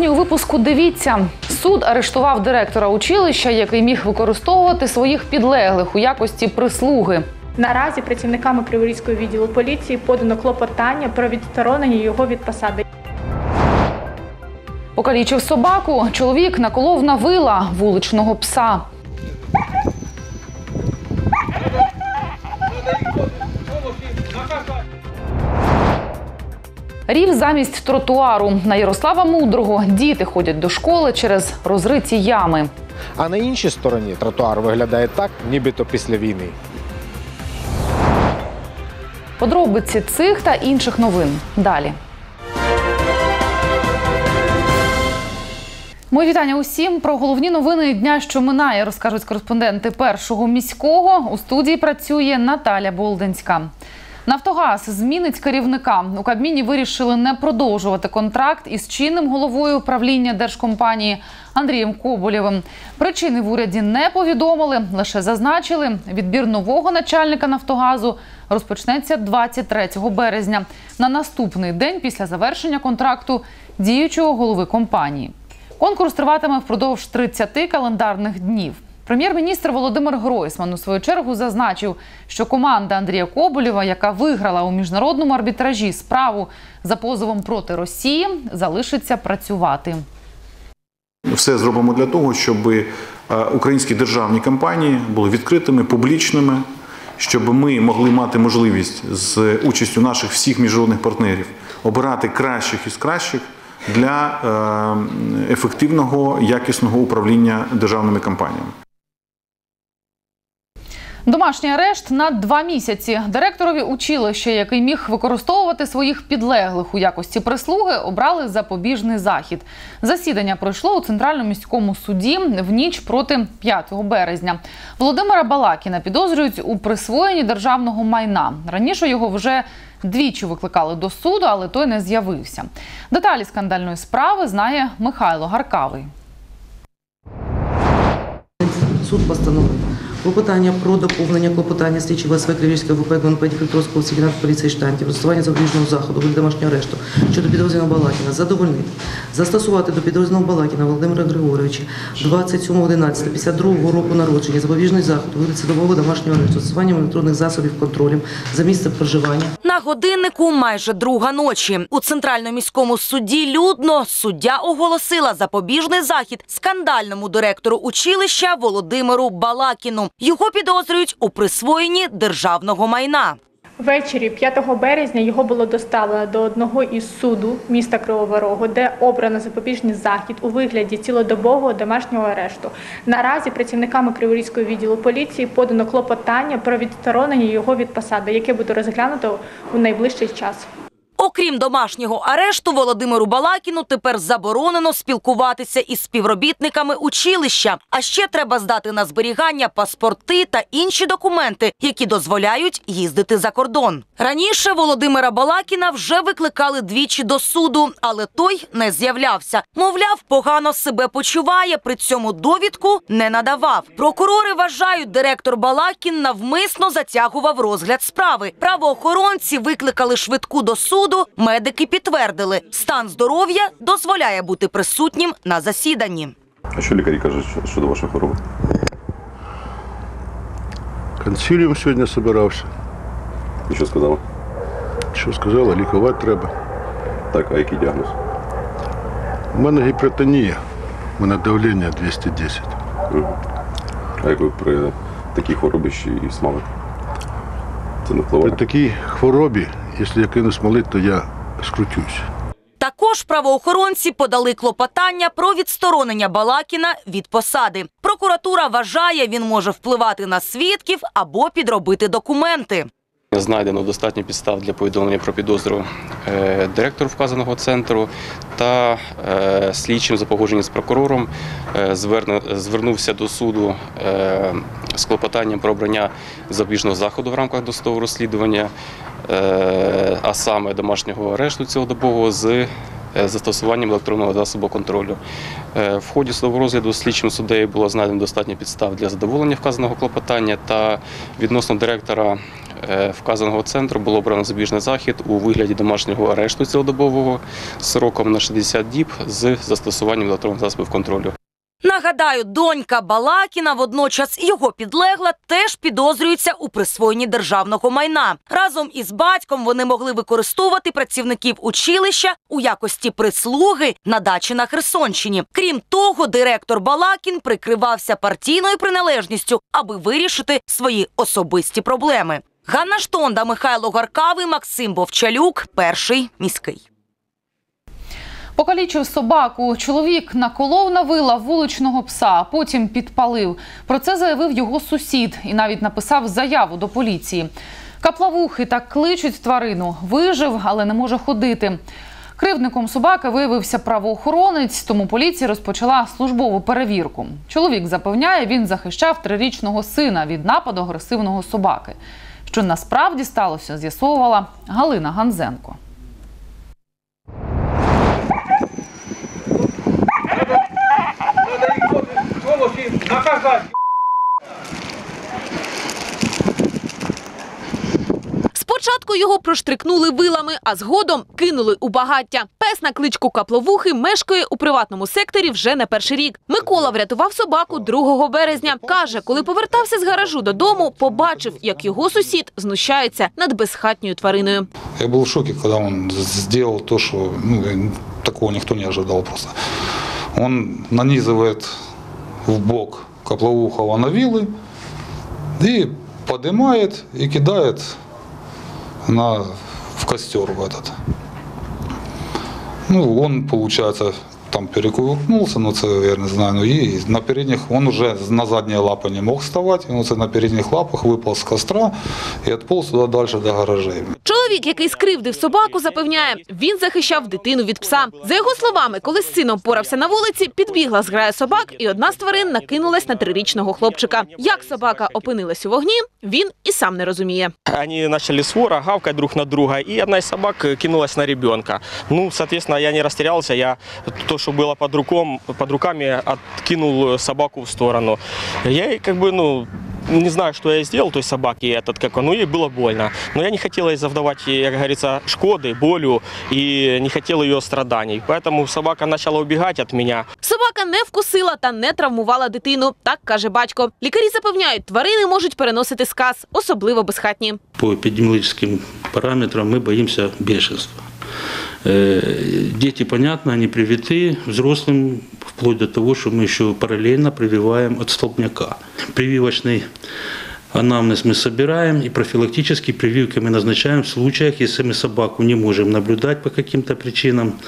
Сьогодні у випуску дивіться, суд арештував директора училища, який міг використовувати своїх підлеглих у якості прислуги. Наразі працівниками Криворізького відділу поліції подано клопотання про відсторонення його від посади. Покалічив собаку. Чоловік наколов на вила вуличного пса. Рів замість тротуару на Ярослава Мудрого діти ходять до школи через розриті ями. А на іншій стороні тротуар виглядає так, нібито після війни. Подробиці цих та інших новин далі. Мої вітання усім про головні новини дня, що минає, розкажуть кореспонденти першого міського. У студії працює Наталя Болдинська. Нафтогаз змінить керівника. У Кабміні вирішили не продовжувати контракт із чинним головою управління держкомпанії Андрієм Коболєвим. Причини в уряді не повідомили, лише зазначили, відбір нового начальника Нафтогазу розпочнеться 23 березня на наступний день після завершення контракту діючого голови компанії. Конкурс триватиме впродовж 30 календарних днів. Прем'єр-міністр Володимир Гройсман у свою чергу зазначив, що команда Андрія Коболєва, яка виграла у міжнародному арбітражі справу за позовом проти Росії, залишиться працювати. Все зробимо для того, щоб е, українські державні компанії були відкритими, публічними, щоб ми могли мати можливість з участю наших всіх міжнародних партнерів обирати кращих із кращих для е, ефективного якісного управління державними компаніями. Домашній арешт на два місяці. Директорові училища, який міг використовувати своїх підлеглих у якості прислуги, обрали запобіжний захід. Засідання пройшло у центральному міському суді в ніч проти 5 березня. Володимира Балакіна підозрюють у присвоєнні державного майна. Раніше його вже двічі викликали до суду, але той не з'явився. Деталі скандальної справи знає Михайло Гаркавий. Суд постановив клопотання про доповнення клопотання слідчого СВ Кривівського ВП ГУНП Дніпропетровського сержанта поліції штатів, застосування запобіжного заходу домашнього арешту щодо підрозділу Балакіна задовольнити. Застосувати до підрозділу Балакіна Володимира Григоровича 27.11.52 року народження запобіжний заход у вигляді домашнього арешту, застосуванням електронних засобів контролем за місцем проживання. На годиннику майже друга ночі. У центральному міському суді людно суддя оголосила запобіжний захід скандальному директору училища Володимиру Балакіну. Його підозрюють у присвоєнні державного майна. Ввечері 5 березня його було доставлено до одного із суду міста Кривого Рогу, де обрано запобіжний захід у вигляді цілодобового домашнього арешту. Наразі працівниками Криворізького відділу поліції подано клопотання про відсторонення його від посади, яке буде розглянуто у найближчий час. Окрім домашнього арешту, Володимиру Балакіну тепер заборонено спілкуватися із співробітниками училища. А ще треба здати на зберігання паспорти та інші документи, які дозволяють їздити за кордон. Раніше Володимира Балакіна вже викликали двічі до суду, але той не з'являвся. Мовляв, погано себе почуває, при цьому довідку не надавав. Прокурори вважають, директор Балакін навмисно затягував розгляд справи. Правоохоронці викликали швидку до суду. Медики підтвердили, стан здоров'я дозволяє бути присутнім на засіданні. А що лікарі кажуть щодо вашої хвороби? Консиліум сьогодні збирався. І що сказали? Що сказала, лікувати треба. Так, а який діагноз? У мене гіпертонія, у мене давлення 210. А як ви при такій хворобі ще і смалите? Це не впливає? При такій хворобі, якщо я кину смолити, то я скрутюсь. Також правоохоронці подали клопотання про відсторонення Балакіна від посади. Прокуратура вважає, він може впливати на свідків або підробити документи. Знайдено достатньо підстав для повідомлення про підозру е, директору вказаного центру та е, слідчим за погодженням з прокурором е, звернувся до суду з клопотанням про обрання запобіжного заходу в рамках досудового розслідування, а саме домашнього арешту цілодобового з е, застосуванням електронного засобу контролю. Е, В ході судового розгляду слідчим суддею було знайдено достатньо підстав для задоволення вказаного клопотання та відносно директора е, вказаного центру було обрано забіжний захід у вигляді домашнього арешту цілодобового сроком на 60 діб з застосуванням електронних засобів контролю. Нагадаю, донька Балакіна, водночас його підлегла, теж підозрюється у присвоєнні державного майна. Разом із батьком вони могли використовувати працівників училища у якості прислуги на дачі на Херсонщині. Крім того, директор Балакін прикривався партійною приналежністю, аби вирішити свої особисті проблеми. Ганна Штонда, Михайло Гаркавий, Максим Бовчалюк, перший міський. Покалічив собаку. Чоловік наколов на вила вуличного пса, а потім підпалив. Про це заявив його сусід і навіть написав заяву до поліції. Каплавухи так кличуть тварину. Вижив, але не може ходити. Кривдником собаки виявився правоохоронець, тому поліція розпочала службову перевірку. Чоловік запевняє, він захищав трирічного сина від нападу агресивного собаки. Що насправді сталося, з'ясовувала Галина Ганзенко. Спочатку його проштрикнули вилами, а згодом кинули у багаття. Пес на кличку Капловухи мешкає у приватному секторі вже не перший рік. Микола врятував собаку 2 березня. Каже, коли повертався з гаражу додому, побачив, як його сусід знущається над безхатньою твариною. Я был в шоке, когда он сделал то, что ну, такого никто не ожидал просто. Он нанизывает в бок Каплоухова на и поднимает и кидает на, в костер в этот. Ну, он, получается, там перекувыркнулся, ну це я не знаю, ну і на передніх, он уже на задні лапи не мог вставати, він оце на передніх лапах випав з костра і відполз туди далі до гаражей. Чоловік, який скривдив собаку, запевняє, він захищав дитину від пса. За його словами, коли з сином порався на вулиці, підбігла зграя собак, і одна з тварин накинулась на трирічного хлопчика. Як собака опинилась у вогні, він і сам не розуміє. Они начали свора, гавкать друг на друга, и одна из собак кинулась на ребенка. Ну, соответственно, я не растерялся, я то, что было под, руком, под руками, откинул собаку в сторону. Я ей как бы, ну, не знаю, что я сделал той собаке этот, как он, ну, ей было больно. Но я не хотел ей завдавать, ей, как говорится, шкоды, болью, и не хотел ее страданий. Поэтому собака начала убегать от меня. Собака не вкусила та не травмувала дитину, так каже батько. Лікарі запевняють, тварини можуть переносити сказ, особливо безхатні. По эпидемиологическим параметрам мы боимся бешенства. Э, Дети, понятно, они привиты взрослым, вплоть до того, что мы еще параллельно прививаем от столбняка. Прививочный анамнез мы собираем и профилактические прививки мы назначаем в случаях, если мы собаку не можем наблюдать по каким-то причинам.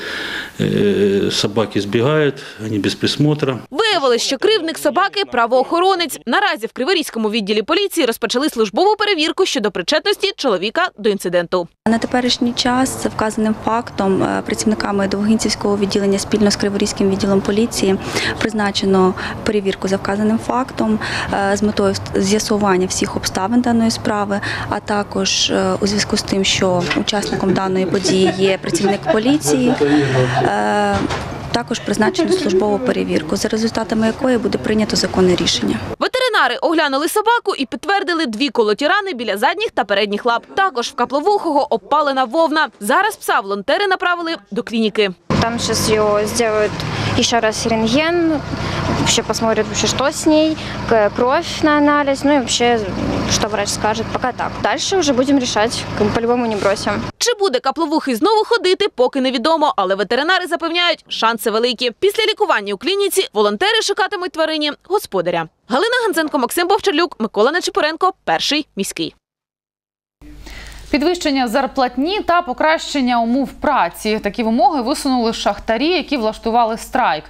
Э, Собаки сбегают, они без присмотра. Виявилось, що кривдник собаки правоохоронець. Наразі в Криворізькому відділі поліції розпочали службову перевірку щодо причетності чоловіка до інциденту. На теперішній час за вказаним фактом е, працівниками Довгинцівського відділення спільно з Криворізьким відділом поліції призначено перевірку за вказаним фактом е, з метою з'ясування всіх обставин даної справи, а також е, у зв'язку з тим, що учасником даної події є працівник поліції. Також призначено службову перевірку, за результатами якої буде прийнято законне рішення. Ветеринари оглянули собаку і підтвердили дві колоті рани біля задніх та передніх лап. Також в Капловухого обпалена вовна. Зараз пса волонтери направили до клініки. Там сейчас ее сделают еще раз рентген, вообще посмотрят, вообще, что с ней, кровь на анализ, ну и вообще, что врач скажет. Пока так. Дальше уже будем решать, по-любому не бросим. Чи буде капловухий знову ходити, поки невідомо, але ветеринари запевняють, шанси великі. Після лікування у клініці волонтери шукатимуть тварині господаря. Галина Ганзенко, Максим Бовчарлюк, Микола Нечипоренко, перший міський. Підвищення зарплатні та покращення умов праці. Такі вимоги висунули шахтарі, які влаштували страйк.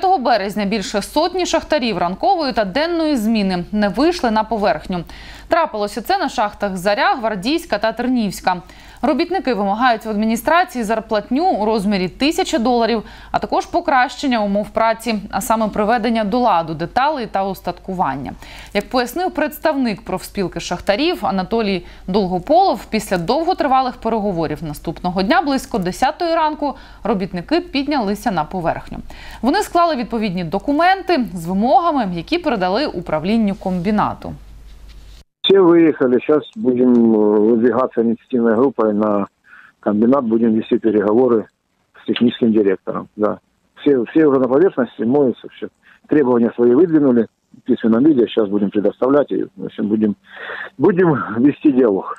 5 березня більше сотні шахтарів ранкової та денної зміни не вийшли на поверхню. Трапилося це на шахтах Заря, Гвардійська та Тернівська. Робітники вимагають в адміністрації зарплатню у розмірі тисячі доларів, а також покращення умов праці, а саме приведення до ладу деталей та устаткування. Як пояснив представник профспілки шахтарів Анатолій Долгополов, після довготривалих переговорів наступного дня близько 10 ранку робітники піднялися на поверхню. Вони склали відповідні документи з вимогами, які передали управлінню комбінату. Все выехали, сейчас будем э, выдвигаться инициативной группой на комбинат, будем вести переговоры с техническим директором. Да. Все, все уже на поверхности, моются, все. Требования свои выдвинули в письменном виде, сейчас будем предоставлять и в общем, будем, будем вести диалог.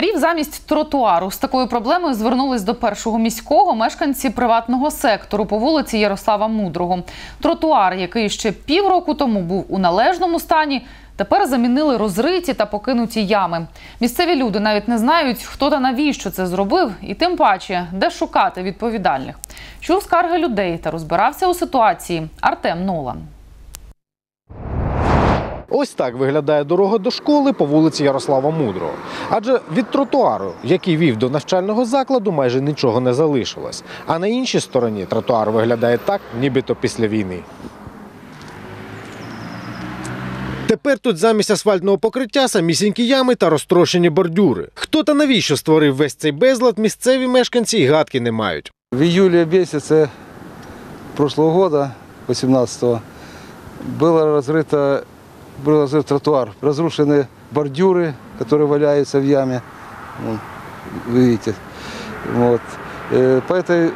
Рів замість тротуару з такою проблемою звернулись до першого міського мешканці приватного сектору по вулиці Ярослава Мудрого. Тротуар, який ще півроку тому був у належному стані, тепер замінили розриті та покинуті ями. Місцеві люди навіть не знають, хто та навіщо це зробив, і тим паче, де шукати відповідальних. Чув скарги людей та розбирався у ситуації Артем Нолан. Ось так виглядає дорога до школи по вулиці Ярослава Мудрого. Адже від тротуару, який вів до навчального закладу, майже нічого не залишилось. А на іншій стороні тротуар виглядає так, нібито після війни. Тепер тут замість асфальтного покриття самісінькі ями та розтрощені бордюри. Хто та навіщо створив весь цей безлад, місцеві мешканці й гадки не мають. В июле месяце прошлого года, 18-го, было разрыто, был разрыт тротуар. Разрушены бордюры, которые валяются в яме. Вот, вы видите. Вот. Э, По, этой,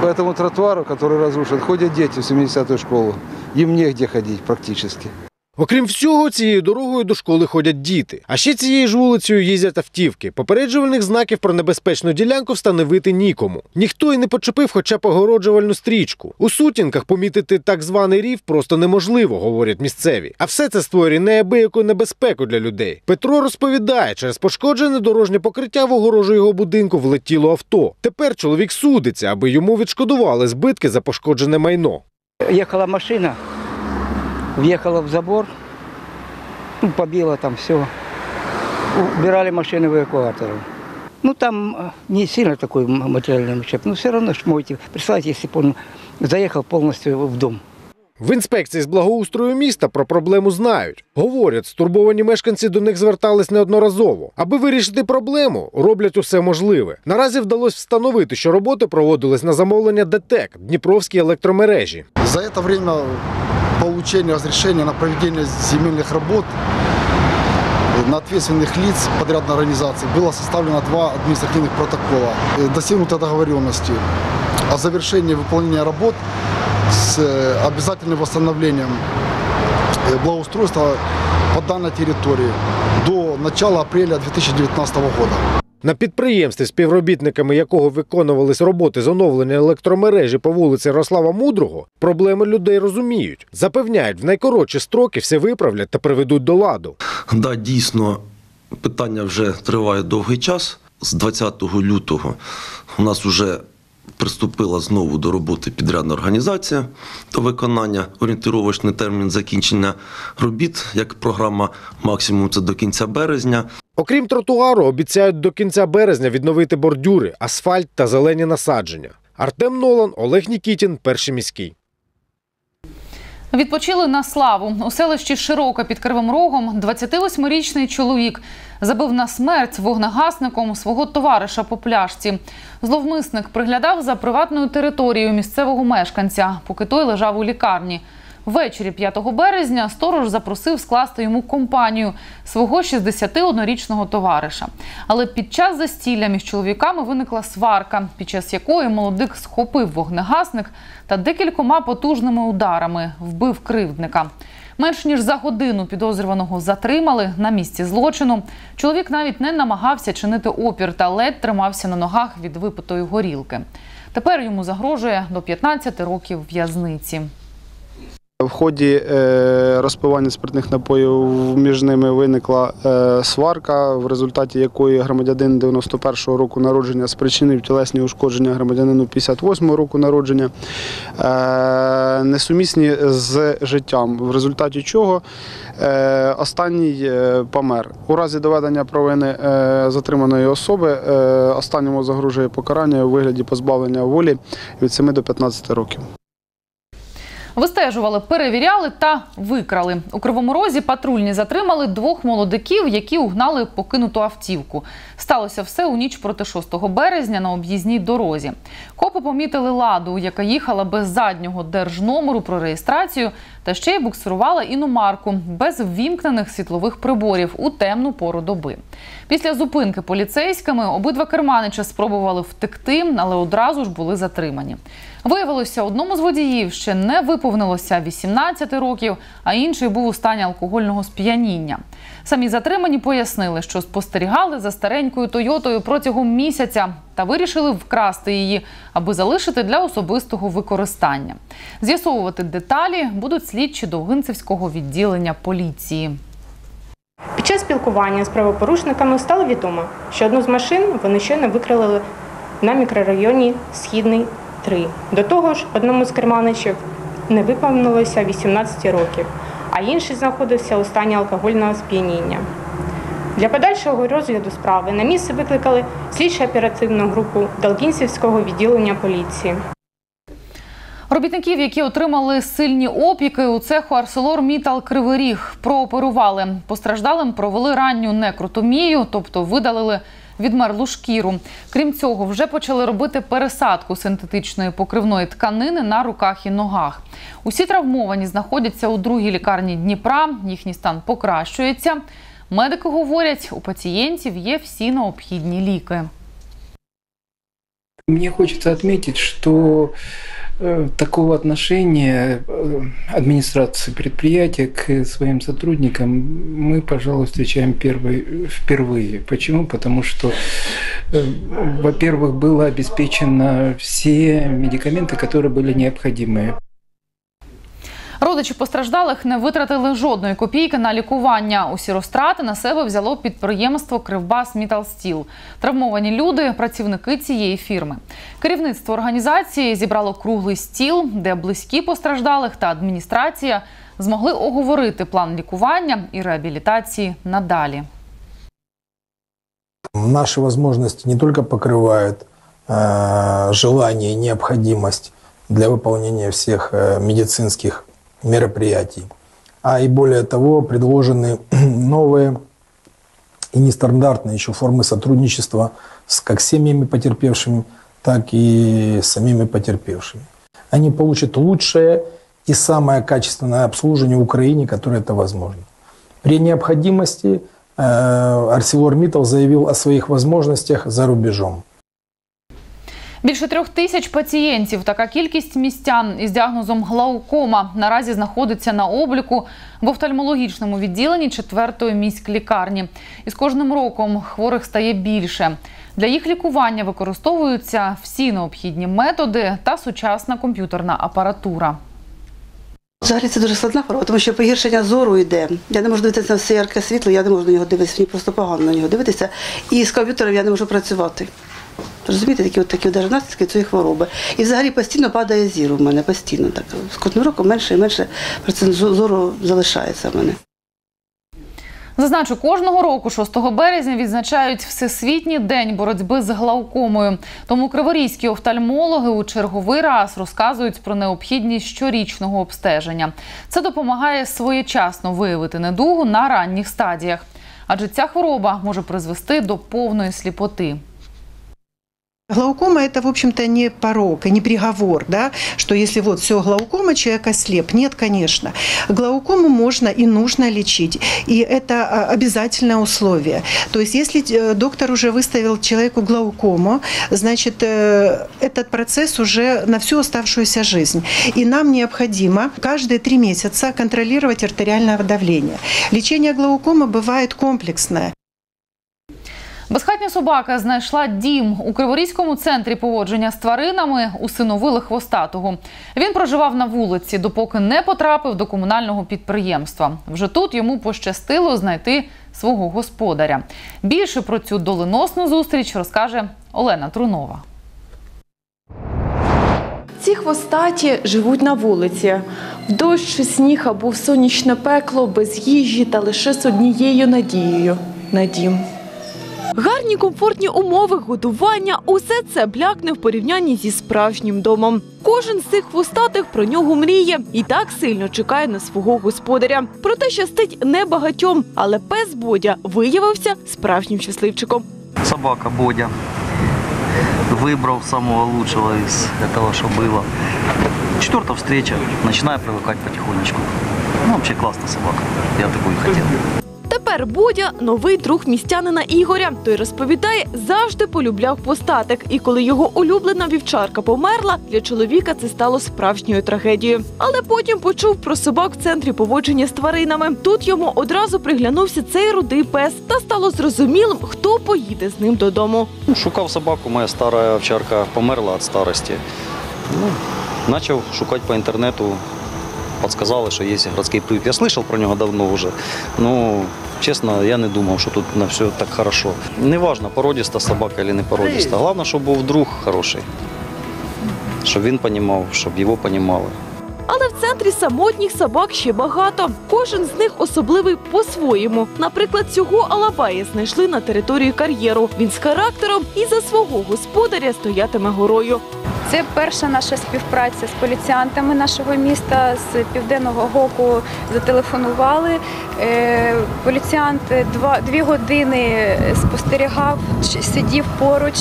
по этому тротуару, который разрушен, ходят дети в 70-ю школу. Им негде ходить практически. Окрім всього, цією дорогою до школи ходять діти. А ще цією ж вулицею їздять автівки. Попереджувальних знаків про небезпечну ділянку встановити нікому. Ніхто й не почепив хоча б огороджувальну стрічку. У сутінках помітити так званий рів просто неможливо, говорять місцеві. А все це створює неабияку небезпеку для людей. Петро розповідає, через пошкоджене дорожнє покриття в огорожу його будинку влетіло авто. Тепер чоловік судиться, аби йому відшкодували збитки за пошкоджене майно. Ехала машина, въехала в забор, ну, побила там все. Убирали машины эвакуаторов. Ну, там э, не сильно такой м- материальный ущерб, но все равно ж можете представить, если бы он заехал полностью в дом. В інспекції з благоустрою міста про проблему знають. Говорять, стурбовані мешканці до них звертались неодноразово. Аби вирішити проблему, роблять усе можливе. Наразі вдалося встановити, що роботи проводились на замовлення ДТЕК Дніпровській електромережі. За это время получения разрешения на проведение земельных работ на ответственных лиц подрядной организации было составлено два административных протокола. Э, Достигнута договоренности о завершении выполнения работ с э, обязательным восстановлением э, благоустройства по данной территории до начала апреля 2019 года. На підприємстві, співробітниками якого виконувались роботи з оновлення електромережі по вулиці Рослава Мудрого, проблеми людей розуміють. Запевняють, в найкоротші строки все виправлять та приведуть до ладу. Да, дійсно, питання вже триває довгий час. З 20 лютого у нас вже приступила знову до роботи підрядна організація до виконання. Орієнтировочний термін закінчення робіт, як програма максимум це до кінця березня. Окрім тротуару, обіцяють до кінця березня відновити бордюри, асфальт та зелені насадження. Артем Нолан, Олег Нікітін, перший міський. Відпочили на славу. У селищі Широка під Кривим Рогом 28-річний чоловік забив на смерть вогнегасником свого товариша по пляшці. Зловмисник приглядав за приватною територією місцевого мешканця, поки той лежав у лікарні. Ввечері 5 березня сторож запросив скласти йому компанію свого 61-річного товариша. Але під час застілля між чоловіками виникла сварка, під час якої молодик схопив вогнегасник та декількома потужними ударами вбив кривдника. Менш ніж за годину підозрюваного затримали на місці злочину. Чоловік навіть не намагався чинити опір та ледь тримався на ногах від випитої горілки. Тепер йому загрожує до 15 років в'язниці. В ході е, розпивання спиртних напоїв між ними виникла е, сварка, в результаті якої громадянин 91-го року народження спричинив тілесні ушкодження громадянину 58-го року народження, е, несумісні з життям, в результаті чого останній помер. У разі доведення провини затриманої особи останньому загрожує покарання у вигляді позбавлення волі від 7 до 15 років. Вистежували, перевіряли та викрали. У Кривому Розі патрульні затримали двох молодиків, які угнали покинуту автівку. Сталося все у ніч проти 6 березня на об'їзній дорозі. Копи помітили ладу, яка їхала без заднього держномеру про реєстрацію та ще й буксирувала іномарку без ввімкнених світлових приборів у темну пору доби. Після зупинки поліцейськими обидва керманича спробували втекти, але одразу ж були затримані. Виявилося, одному з водіїв ще не виповнилося 18 років, а інший був у стані алкогольного сп'яніння. Самі затримані пояснили, що спостерігали за старенькою Тойотою протягом місяця та вирішили вкрасти її, аби залишити для особистого використання. З'ясовувати деталі будуть слідчі Довгинцевського відділення поліції. Під час спілкування з правопорушниками стало відомо, що одну з машин вони щойно викрили на мікрорайоні Східний 3. До того ж, одному з керманичів не виповнилося 18 років, а інший знаходився у стані алкогольного сп'яніння. Для подальшого розгляду справи на місце викликали слідчо-оперативну групу Долгінцівського відділення поліції. Робітників, які отримали сильні опіки у цеху Арселор Мітал Кривий прооперували. Постраждалим провели ранню некротомію, тобто видалили відмерлу шкіру. Крім цього, вже почали робити пересадку синтетичної покривної тканини на руках і ногах. Усі травмовані знаходяться у другій лікарні Дніпра. Їхній стан покращується. Медики говорять, у пацієнтів є всі необхідні ліки. Мне хочется отметить, э, такого отношения э, администрации предприятия к своим сотрудникам мы, пожалуй, встречаем первый, впервые. Почему? Потому что, э, во-первых, было обеспечено все медикаменты, которые были необходимы. Родичі постраждалих не витратили жодної копійки на лікування. Усі розтрати на себе взяло підприємство Кривбас Міталстіл. Травмовані люди працівники цієї фірми. Керівництво організації зібрало круглий стіл, де близькі постраждалих та адміністрація змогли оговорити план лікування і реабілітації надалі. Наши возможности не только покрывают э, желание и необходимость для выполнения всех э, медицинских мероприятий, а и более того предложены новые и нестандартные еще формы сотрудничества с как семьями потерпевшими, так и самими потерпевшими. Они получат лучшее и самое качественное обслуживание в Украине, которое это возможно. При необходимости ArcelorMittal заявил о своих возможностях за рубежом. Більше трьох тисяч пацієнтів, така кількість містян із діагнозом глаукома наразі знаходиться на обліку в офтальмологічному відділенні 4-ї міськлікарні. І з кожним роком хворих стає більше. Для їх лікування використовуються всі необхідні методи та сучасна комп'ютерна апаратура. Взагалі це дуже складна хвороба, тому що погіршення зору йде. Я не можу дивитися на все ярке світло, я не можу на нього дивитися, мені просто погано на нього дивитися. І з комп'ютером я не можу працювати. Розумієте, такі от такі от наслідки цієї хвороби. І взагалі постійно падає зір у мене, постійно так. З кожним роком менше і менше процент зору залишається в мене. Зазначу, кожного року, 6 березня, відзначають Всесвітній день боротьби з глаукомою. Тому криворізькі офтальмологи у черговий раз розказують про необхідність щорічного обстеження. Це допомагає своєчасно виявити недугу на ранніх стадіях, адже ця хвороба може призвести до повної сліпоти. Глаукома – это, в общем-то, не порог не приговор, да, что если вот все глаукома, человек ослеп. Нет, конечно. Глаукому можно и нужно лечить, и это обязательное условие. То есть если доктор уже выставил человеку глаукому, значит, этот процесс уже на всю оставшуюся жизнь. И нам необходимо каждые три месяца контролировать артериальное давление. Лечение глаукомы бывает комплексное. Безхатня собака знайшла дім у Криворізькому центрі поводження з тваринами. Усиновили хвостатого. Він проживав на вулиці, допоки не потрапив до комунального підприємства. Вже тут йому пощастило знайти свого господаря. Більше про цю доленосну зустріч розкаже Олена Трунова. Ці хвостаті живуть на вулиці. В дощ, сніг або в сонячне пекло, без їжі та лише з однією надією на дім. Гарні комфортні умови, годування усе це блякне в порівнянні зі справжнім домом. Кожен з цих хвостатих про нього мріє і так сильно чекає на свого господаря. Проте щастить небагатьом, але пес Бодя виявився справжнім щасливчиком. Собака Бодя. Выбрал самого лучшего из этого, что было. Четвертая встреча, начинаю привыкать потихонечку. Ну, вообще классная собака. Я такую хотел. Тепер Бодя – новий друг містянина Ігоря. Той розповідає, завжди полюбляв хвостатик. І коли його улюблена вівчарка померла, для чоловіка це стало справжньою трагедією. Але потім почув про собак в центрі поводження з тваринами. Тут йому одразу приглянувся цей рудий пес, та стало зрозумілим, хто поїде з ним додому. Ну, шукав собаку, моя стара овчарка померла від старості. Ну, почав шукати по інтернету. Подсказали, що є городський приют. Я слышал про нього давно вже. Ну, чесно, я не думав, що тут на все так хорошо. Неважно, породиста собака чи не породиста. Головне, щоб був друг хороший. Щоб він розумів, щоб його розуміли. Але в центрі самотніх собак ще багато. Кожен з них особливий по-своєму. Наприклад, цього Алабая знайшли на території кар'єру. Він з характером і за свого господаря стоятиме горою. Це перша наша співпраця з поліціянтами нашого міста. З південного гоку зателефонували. Е, Поліціянт два дві години спостерігав, сидів поруч,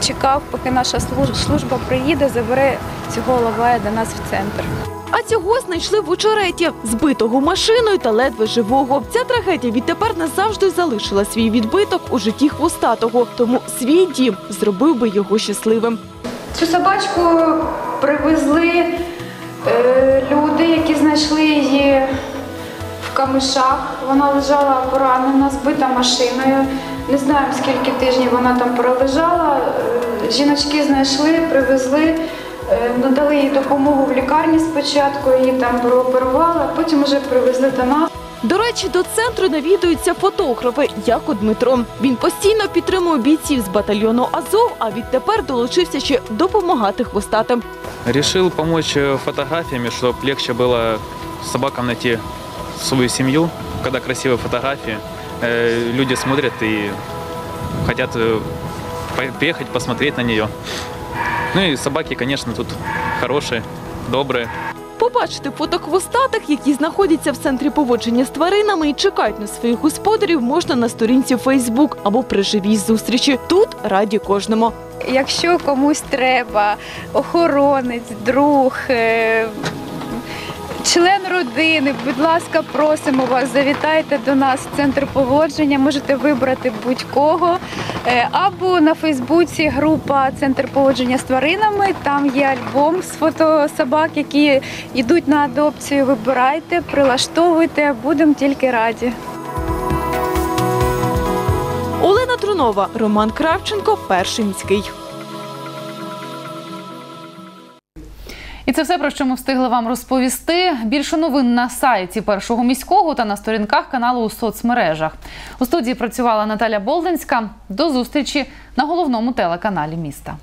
чекав, поки наша служ- служба приїде, забере цього лавая до нас в центр. А цього знайшли в очереті, збитого машиною та ледве живого. Ця трагедія відтепер назавжди залишила свій відбиток у житті хвостатого. Тому свій дім зробив би його щасливим. Цю собачку привезли е, люди, які знайшли її в камишах. Вона лежала поранена, збита машиною. Не знаємо, скільки тижнів вона там пролежала. Е, Жіночки знайшли, привезли, е, надали їй допомогу в лікарні спочатку, її там прооперували, а потім вже привезли до нас. До речі, до центру навідуються фотографи, як у Дмитро. Він постійно підтримує бійців з батальйону Азов, а відтепер долучився ще допомагати хвостатим. Решил помочь э, фотографиями, чтобы легче было собакам найти свою семью. Когда красивые фотографии, э, люди смотрят и хотят э, по- приехать посмотреть на нее. Ну и собаки, конечно, тут хорошие, добрые. Побачити фото хвостатих, які знаходяться в центрі поводження з тваринами і чекають на своїх господарів, можна на сторінці Фейсбук або при живій зустрічі. Тут раді кожному. Якщо комусь треба охоронець, друг, е, член родини, будь ласка, просимо вас, завітайте до нас в центр поводження. Можете вибрати будь-кого. Е, Або на Фейсбуці група Центр поводження з тваринами. Там є альбом з фото собак, які йдуть на адопцію. Вибирайте, прилаштовуйте, будемо тільки раді. Олена Трунова, Роман Кравченко, перший міський. Це все про що ми встигли вам розповісти. Більше новин на сайті першого міського та на сторінках каналу у соцмережах. У студії працювала Наталя Болдинська. До зустрічі на головному телеканалі міста.